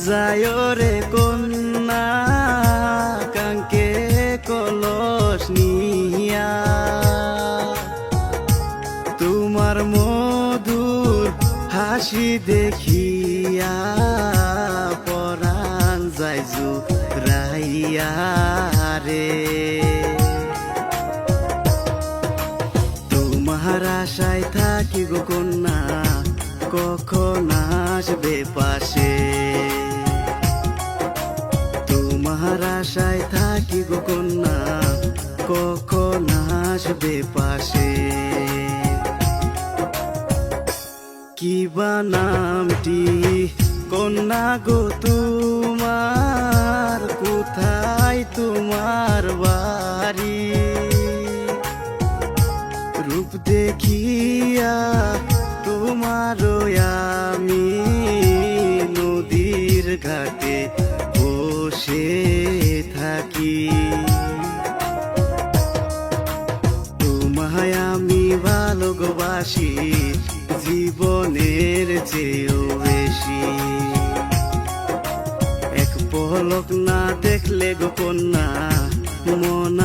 নদীতে না যায় রে কন্যা, কাঙ্কে কলস নিয়া। তোমার মধুর হাসি দেখিয়া পরাণ যাইজু রাইয়া রে। তোমার আশায় থাকি গো কন্যা, কখন আসবে পাশে? কন্যা, কখন আসবে পাশে? কি বা নামটি? কন্যা গো তোমার, কোথায় তোমার বাড়ি? রূপ দেখিয়া ভালোবাসি জীবনের চেয়েও বেশি। এক পলক না দেখলে গোপন না মন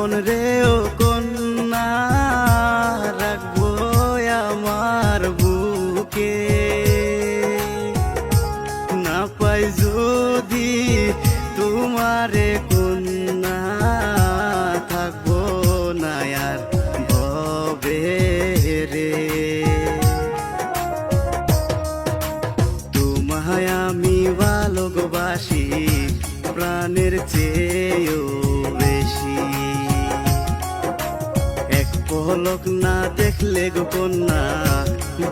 মন রে ও কন্যা, রাখব আমার বুকে। না পাই যদি তোমারে কন্যা, থাকব না আর ভবে রে। তোমায় আমি ভালোবাসি, প্রাণের চেয়েও পলক না দেখলে গো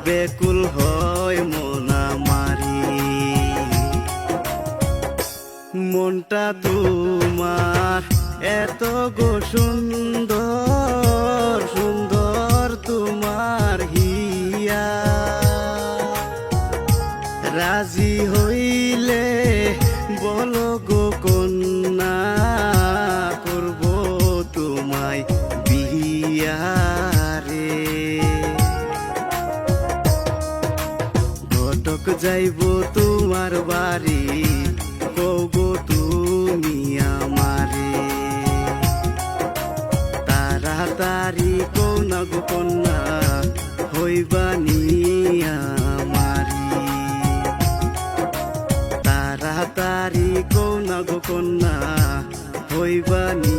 বেকুল হয় মনা মারি মনটা তোমার এত গো সুন্দর সুন্দর তোমার হিয়া। রাজি হইলে যাইব তোমার বাড়ি। কগো তুমি আমারে। তাড়াতাড়ি কন্যা গো কন্যা হইবানি আমারি তাড়াতাড়ি কন্যা গো কন্যা হইবানি